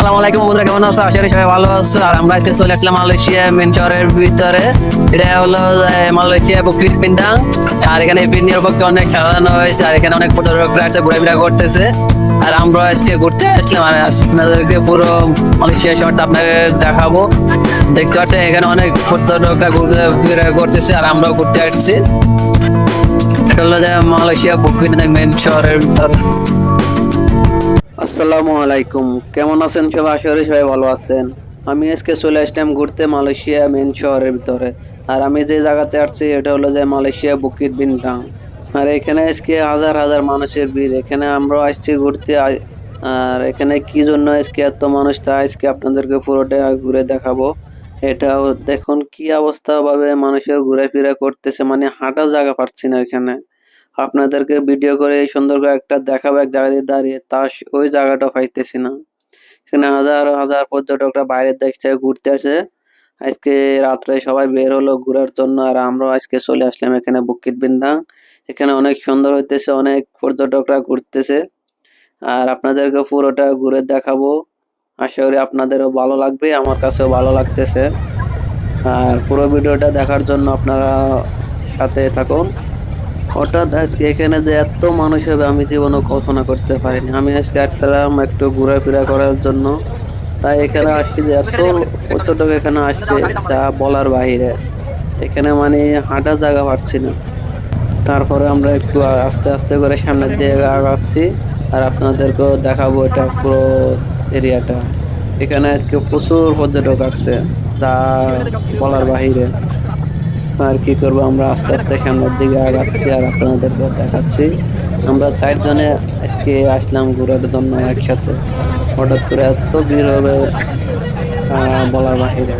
আসসালামু আলাইকুম বন্ধুরা, কেমন আছো? আশা করি সবাই ভালো আছো। আর আমরা আজকে চলে আসলাম মালয়েশিয়া মেন শহরের ভিতরে। এটা হলো মালয়েশিয়া বকরিদ পিন্ডাং। আর এখানে পিন্ডির পক্ষে অনেক সাজানো হয়েছে, আর এখানে অনেক পর্যটকরা আছে, ঘোরাফেরা করতেছে। আর আমরা আজকে ঘুরতে আসলাম, আর আপনাদেরকে পুরো মালয়েশিয়া শহরটা আপনাদের দেখাবো। দেখতে পাচ্ছেন, এখানে অনেক পর্যটকরা ঘুরে করতেছে, আর আমরাও ঘুরতে আসছি। এটা হলো যে মালয়েশিয়া বকরিদ মেন শহরের ভিতরে। আসসালামু আলাইকুম। কেমন আছেন সবাই? আশা করি সবাই ভালো আছেন। আমি আজকে চলে আসলাম ঘুরতে মালয়েশিয়া মেন শহরের ভিতরে। আর আমি যে জায়গাতে আসছি এটা হলো যে মালয়েশিয়া বুকিত বিনতাং আর এখানে আজকে হাজার হাজার মানুষের ভিড়। এখানে আমরাও আসছি ঘুরতে। আর এখানে কি জন্য আজকে এত মানুষ তা আজকে আপনাদেরকে পুরোটা ঘুরে দেখাবো। এটাও দেখুন কি অবস্থা, ভাবে মানুষের ঘুরে ফিরে করতেছে। মানে হাঁটা জায়গা পাচ্ছি না এখানে। আপনাদেরকে ভিডিও করে এই সুন্দর করে একটা দেখাবো, এক জায়গায় দাঁড়িয়ে, তা ওই জায়গাটা পাইতেছি না। এখানে হাজার হাজার পর্যটকরা বাইরের দেশ থেকে ঘুরতে আসে। আজকে রাত্রে সবাই বের হলো ঘোরার জন্য আর আমরাও আজকে চলে আসলাম এখানে বুকিত বিন্দাং এখানে অনেক সুন্দর হইতেছে, অনেক পর্যটকরা ঘুরতেছে। আর আপনাদেরকে পুরোটা ঘুরে দেখাবো। আশা করি আপনাদেরও ভালো লাগবে, আমার কাছেও ভালো লাগতেছে। আর পুরো ভিডিওটা দেখার জন্য আপনারা সাথে থাকুন। হঠাৎ আজকে এখানে যে এত মানুষ হবে, আমি জীবনও কল্পনা করতে পারিনি। আমি আজকে আসছিলাম একটু ঘোরাফেরা করার জন্য। তাই এখানে আসছি যে এত পর্যটক এখানে আসছে তা বলার বাইরে এখানে মানে হাঁটার জায়গা পাচ্ছি না। তারপরে আমরা একটু আস্তে আস্তে করে সামনের দিকে আগাচ্ছি, আর আপনাদেরকেও দেখাবো এটা পুরো এরিয়াটা। এখানে আজকে প্রচুর পর্যটক আসছে তা বলার বাহিরে। আর কি করব আমরা আস্তে আস্তে সামনের দিকে আগাচ্ছি আর আপনাদেরকে দেখাচ্ছি। আমরা চার জনে আজকে আসলাম ঘোরার জন্য একসাথে। হঠাৎ করে এত ভিড় হবে আহ, বলার বাহিরে।